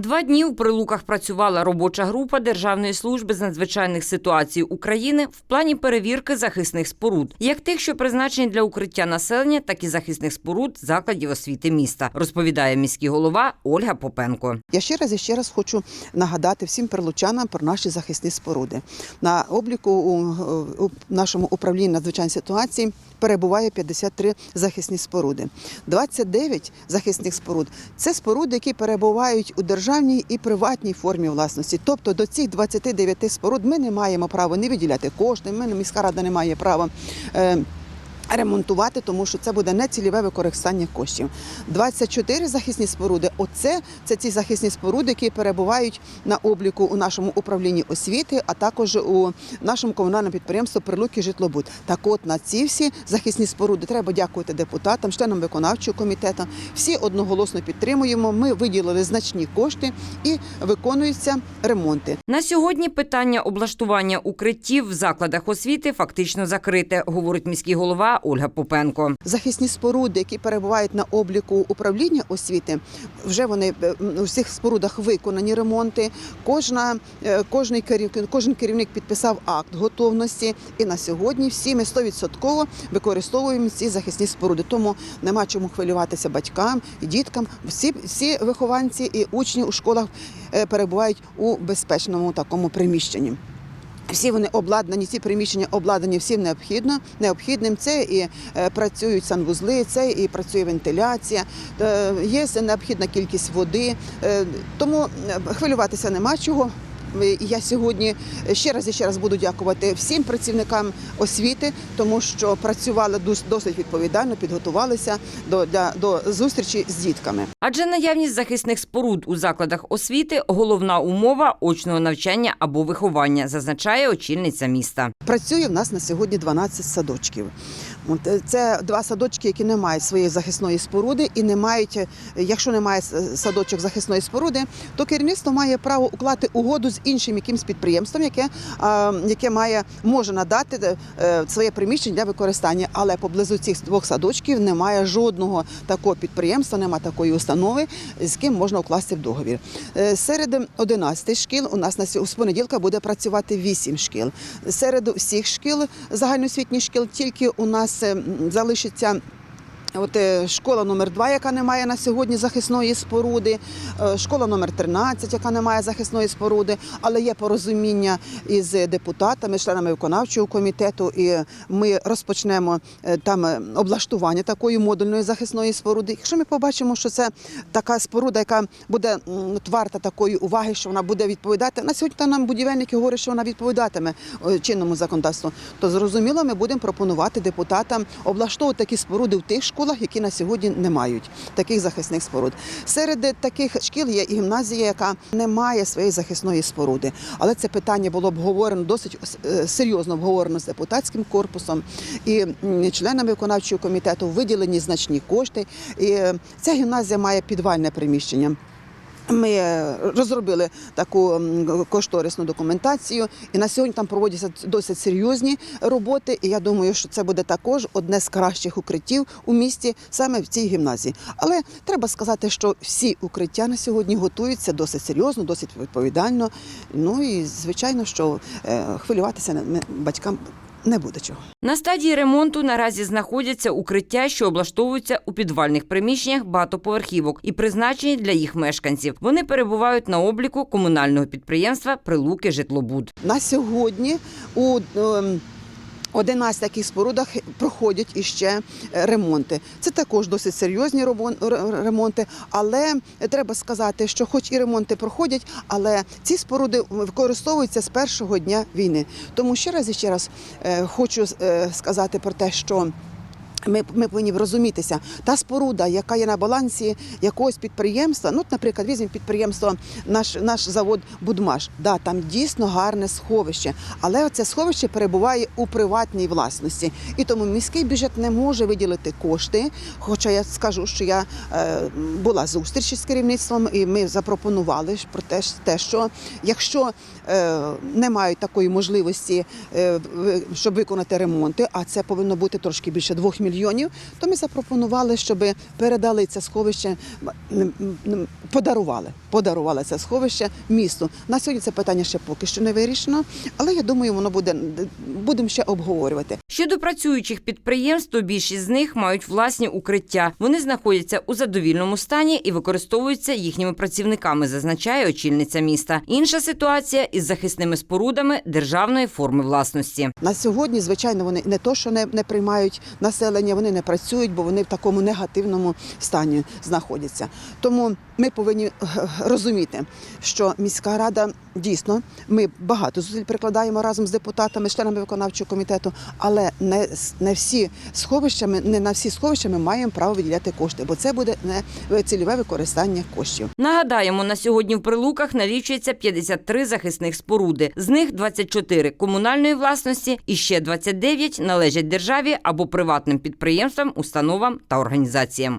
Два дні у прилуках працювала робоча група Державної служби з надзвичайних ситуацій України в плані перевірки захисних споруд, як тих, що призначені для укриття населення, так і захисних споруд закладів освіти міста, розповідає міський голова Ольга Попенко. Я ще раз і ще раз хочу нагадати всім прилучанам про наші захисні споруди. На обліку у нашому управлінні надзвичайних ситуацій перебуває 53 захисні споруди. 29 захисних споруд це споруди, які перебувають у державній і приватній формі власності. Тобто до цих 29 споруд ми не маємо права не виділяти кошти. Ми міська рада не має права. Е, Ремонтувати, тому що це буде нецільове використання коштів. 24 захисні споруди. Оце це ці захисні споруди, які перебувають на обліку у нашому управлінні освіти, а також у нашому комунальному підприємстві Прилуки житлобуд. Так, от на ці всі захисні споруди треба дякувати депутатам, членам виконавчого комітету. Всі одноголосно підтримуємо. Ми виділили значні кошти і виконуються ремонти. На сьогодні питання облаштування укриттів в закладах освіти фактично закрите, говорить міський голова Ольга Попенко. Захисні споруди, які перебувають на обліку управління освіти, вже вони е, у всіх спорудах виконані ремонти. Кожна е, кожний керівник, кожен керівник підписав акт готовності, і на сьогодні всі ми 100% використовуємо ці захисні споруди. Тому нема чому хвилюватися батькам і діткам. Всі всі вихованці і учні у школах е, перебувають у безпечному такому приміщенні. Всі вони обладнані, ці приміщення обладнані всім необхідно, необхідним. Це і е, працюють санвузли, це і працює вентиляція, е, є необхідна кількість води. Е, тому хвилюватися нема чого. І Я сьогодні ще раз і ще раз буду дякувати всім працівникам освіти, тому що працювали дос- досить відповідально, підготувалися до, для, до зустрічі з дітками. Адже наявність захисних споруд у закладах освіти головна умова очного навчання або виховання, зазначає очільниця міста. Працює в нас на сьогодні 12 садочків. Е, Це два садочки, які не мають своєї захисної споруди і не мають, е, якщо немає садочок захисної споруди, то керівництво має право уклати угоду з іншим якимсь підприємством, яке, яке має може надати е, своє приміщення для використання. Але поблизу цих двох садочків немає жодного такого підприємства, немає такої установи, з ким можна укласти в договір. Е, Серед 11 шкіл у нас на з понеділка буде працювати 8 шкіл. Серед всіх шкіл загальноосвітніх шкіл тільки у нас е, залишиться. От е, школа номер 2 яка не має на сьогодні захисної споруди, е, школа номер 13 яка не має захисної споруди, але є порозуміння із депутатами, членами виконавчого комітету, і ми розпочнемо е, там облаштування такої модульної захисної споруди. Якщо ми побачимо, що це така споруда, яка буде варта такої уваги, що вона буде відповідати. На сьогодні нам будівельники говорять, що вона відповідатиме чинному законодавству. То зрозуміло, ми будемо пропонувати депутатам облаштовувати такі споруди в тих школах, які на сьогодні не мають таких захисних споруд. Серед таких шкіл є і гімназія, яка не має своєї захисної споруди. Але це питання було обговорено досить е, серйозно обговорено з депутатським корпусом і членами виконавчого комітету виділені значні кошти. І е, ця гімназія має підвальне приміщення. Ми е, розробили таку кошторисну документацію, і на сьогодні там проводяться досить серйозні роботи. І я думаю, що це буде також одне з кращих укриттів у місті саме в цій гімназії. Але треба сказати, що всі укриття на сьогодні готуються досить серйозно, досить відповідально. Ну і звичайно, що е, хвилюватися батькам не буде чого. На стадії ремонту наразі знаходяться укриття, що облаштовуються у підвальних приміщеннях багатоповерхівок і призначені для їх мешканців. Вони перебувають на обліку комунального підприємства Прилуки Житлобуд. На сьогодні у ем, 11 таких спорудах проходять іще е, ремонти. Це також досить серйозні ремонти, але треба сказати, що хоч і ремонти проходять, але ці споруди використовуються з першого дня війни. Тому ще раз і ще раз е, хочу е, сказати про те, що ми, ми повинні розумітися, та споруда, яка є на балансі якогось підприємства, ну, наприклад, візьмемо підприємство, наш, наш завод Будмаш. Да, там дійсно гарне сховище, але це сховище перебуває у приватній власності. І тому міський бюджет не може виділити кошти. Хоча я скажу, що я е, була зустріч з керівництвом, і ми запропонували про те, те що якщо е, не мають такої можливості, е, щоб виконати ремонти, а це повинно бути трошки більше 2 мільйонів мільйонів, то ми запропонували, щоб передали це сховище, подарували, подарували це сховище місту. На сьогодні це питання ще поки що не вирішено, але я думаю, воно буде будемо ще обговорювати. Щодо працюючих підприємств, то більшість з них мають власні укриття. Вони знаходяться у задовільному стані і використовуються їхніми працівниками, зазначає очільниця міста. Інша ситуація із захисними спорудами державної форми власності. На сьогодні, звичайно, вони не то, що не, не приймають населення, вони не працюють, бо вони в такому негативному стані знаходяться. Тому ми повинні е, розуміти, що міська рада дійсно ми багато зусиль прикладаємо разом з депутатами, членами виконавчого комітету, але не, не всі сховищами, не на всі сховища ми маємо право виділяти кошти, бо це буде не цільове використання коштів. Нагадаємо, на сьогодні в прилуках налічується 53 захисних споруди. З них 24 комунальної власності і ще 29 належать державі або приватним підприємствам, установам та організаціям.